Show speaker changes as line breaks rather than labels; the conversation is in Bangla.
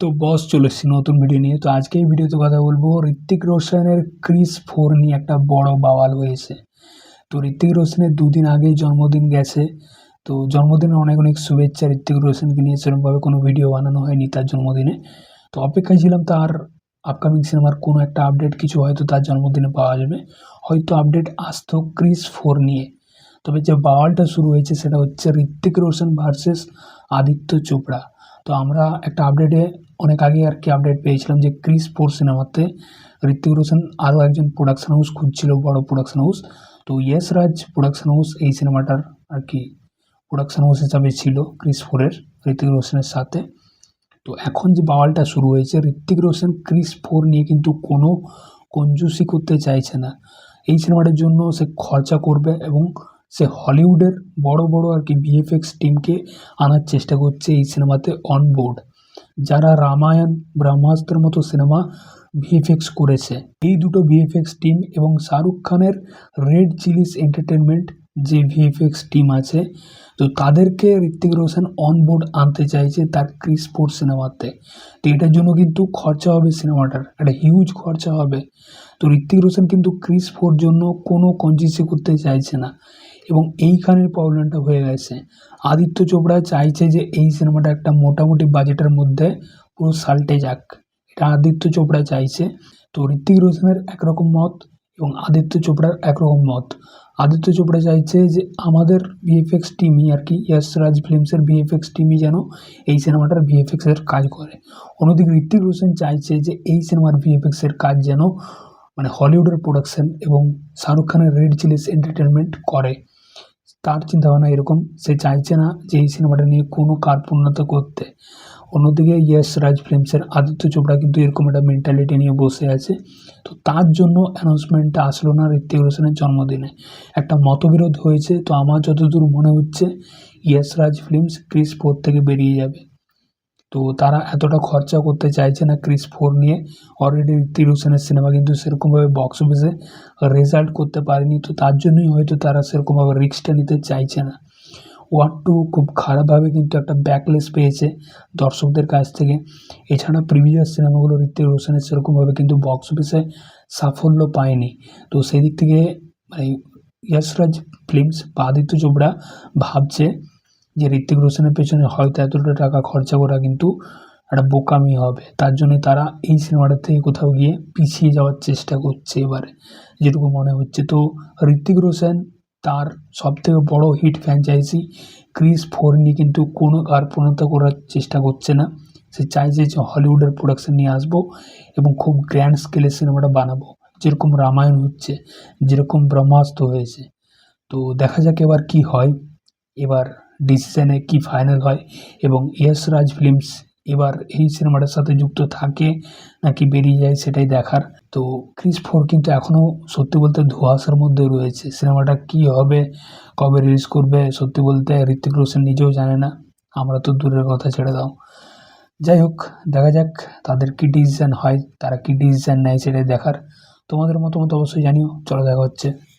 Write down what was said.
তো বস চলে এসেছি নতুন ভিডিও নিয়ে। তো আজকে এই ভিডিওতে কথা বলব ঋত্বিক রোশনের ক্রিস ফোর নিয়ে একটা বড় বাওয়াল হয়েছে। তো ঋত্বিক রোশনের দুদিন আগেই জন্মদিন গেছে। তো জন্মদিনে অনেক অনেক শুভেচ্ছা ঋত্বিক রোশনকে নিয়ে। সেরকমভাবে কোনো ভিডিও বানানো হয়নি তার জন্মদিনে। তো অপেক্ষায় ছিলাম তার আপকামিং সিনেমার কোনো একটা আপডেট কিছু হয়তো তার জন্মদিনে পাওয়া যাবে। হয়তো আপডেট আসতো ক্রিস ফোর নিয়ে। তবে যে বাওয়ালটা শুরু হয়েছে সেটা হচ্ছে ঋত্বিক রোশন ভার্সেস আদিত্য চোপড়া। তো আমরা একটা আপডেটে অনেক আগে আর কি আপডেট পেয়েছিলাম যে ক্রিস ফোর সিনেমাতে ঋত্বিক রোশন আরও একজন প্রোডাকশন হাউস খুঁজছিল, বড় প্রোডাকশন হাউস তো ইয়েস রাজ প্রোডাকশন হাউস এই সিনেমাটার আর কি প্রোডাকশন হাউস হিসাবে ছিল ক্রিস ফোরের ঋত্বিক রোশনের সাথে। তো এখন যে বাওয়ালটা শুরু হয়েছে ঋত্বিক রোশন ক্রিস ফোর নিয়ে কিন্তু কোনো কঞ্জুসি করতে চাইছে না। এই সিনেমাটার জন্য সে খরচা করবে এবং সে হলিউডের বড় বড় আর কি ভিএফএক্স টিমকে আনার চেষ্টা করছে এই সিনেমাতে অন বোর্ড যারা রামায়ণ, ব্রহ্মাস্ত্রের মতো সিনেমা ভিএফএক্স করেছে। এই দুটো ভিএফএক্স টিম এবং শাহরুখ খানের রেড চিলিস এন্টারটেনমেন্ট যে ভিএফএক্স টিম আছে, তো তাদেরকে ঋত্বিক রোশন অন বোর্ড আনতে চাইছে তার ক্রিস ফোর সিনেমাতে। তো এটার জন্য কিন্তু খরচা হবে সিনেমাটার, একটা হিউজ খরচা হবে। তো ঋত্বিক রোশন কিন্তু ক্রিস ফোর জন্য কোনো কঞ্জিসি করতে চাইছে না। এবং এইখানের প্রবলেমটা হয়ে গেছে। আদিত্য চোপড়া চাইছে যে এই সিনেমাটা একটা মোটামুটি বাজেটের মধ্যে পুরো সাল্টে যাক। এটা আদিত্য চোপড়া চাইছে। তো ঋত্বিক রোশনের একরকম মত এবং আদিত্য চোপড়ার একরকম মত। আদিত্য চোপড়া চাইছে যে আমাদের ভিএফএক্স টিমই আর কি ইয়াস রাজ ফিল্মসের ভিএফএক্স টিমই যেন এই সিনেমাটার ভিএফএক্সের কাজ করে। অন্যদিকে ঋত্বিক রোশন চাইছে যে এই সিনেমার ভিএফএক্সের কাজ যেন মানে হলিউডের প্রোডাকশন এবং শাহরুখ খানের রেড চিলিস এন্টারটেনমেন্ট করে। তার চিন্তাভাবনা এরকম? সে চাইছে না যে এই সিনেমাটা নিয়ে কোনো কার্পণ্যতা করতে। অন্যদিকে ইয়েস রাজ ফিল্মসের আদিত্য চোপড়া কিন্তু এরকম একটা মেন্টালিটি নিয়ে বসে আছে। তো তার জন্য অ্যানাউন্সমেন্টটা আসলো না ঋত্বিক রোশনের জন্মদিনে। একটা মতবিরোধ হয়েছে। তো আমার যতদূর মনে হচ্ছে, ইয়েস রাজ ফিল্মস ক্রিস ফোর থেকে বেরিয়ে যাবে। তো তারা এতটা খরচা করতে চাইছে না ক্রিস ফোর নিয়ে। অলরেডি ঋত্বিক রোশনের সিনেমা কিন্তু সেরকমভাবে বক্স অফিসে রেজাল্ট করতে পারেনি, তো তার জন্যই হয়তো তারা সেরকমভাবে রিক্সটা নিতে চাইছে না। ওয়ার টু খুব খারাপভাবে কিন্তু একটা ব্যাকলেস পেয়েছে দর্শকদের কাছ থেকে। এছাড়া প্রিভিয়াস সিনেমাগুলো ঋত্বিক রোশনের সেরকমভাবে কিন্তু বক্স অফিসে সাফল্য পায়নি। তো সেই দিক থেকে মানে ইয়াসরাজ ফিল্মস বা আদিত্য চোপড়া ভাবছে যে ঋত্বিক রোশনের পেছনে হয়তো এতটা টাকা খরচা করা কিন্তু একটা বোকামি হবে। তার জন্য তারা এই সিনেমাটার থেকে কোথাও গিয়ে পিছিয়ে যাওয়ার চেষ্টা করছে এবারে, যেটুকু মনে হচ্ছে। তো ঋত্বিক রোশন তার সবথেকে বড় হিট ফ্র্যাঞ্চাইজি ক্রিস নিয়ে কিন্তু কোনো কার্পণতা করার চেষ্টা করছে না। সে চাইছে যে হলিউডের প্রোডাকশন নিয়ে আসব এবং খুব গ্র্যান্ড স্কেলে সিনেমাটা বানাবো। যেরকম রামায়ণ হচ্ছে, যেরকম ব্রহ্মাস্ত্র হয়েছে। তো দেখা যাক এবার কি হয়। এবার ডিসিশনে কি ফাইনাল হয় এবং ইয়েস রাজ ফিল্মস এবার এই সিনেমাটার সাথে যুক্ত থাকে নাকি বেরিয়ে যায় সেটাই দেখার। তো ক্রিস ফোর কিন্তু এখনও সত্যি বলতে ধোঁয়াশার মধ্যে রয়েছে। সিনেমাটা কি হবে, কবে রিলিজ করবে, সত্যি বলতে ঋত্বিক রোশন নিজেও জানে না। আমরা তো দূরের কথা ছেড়ে দাও। যাই হোক, দেখা যাক তাদের কী ডিসিশান হয়, তারা কী ডিসিশান নেয় সেটাই দেখার। তোমাদের মতামত অবশ্যই জানিও। চলো দেখা হচ্ছে।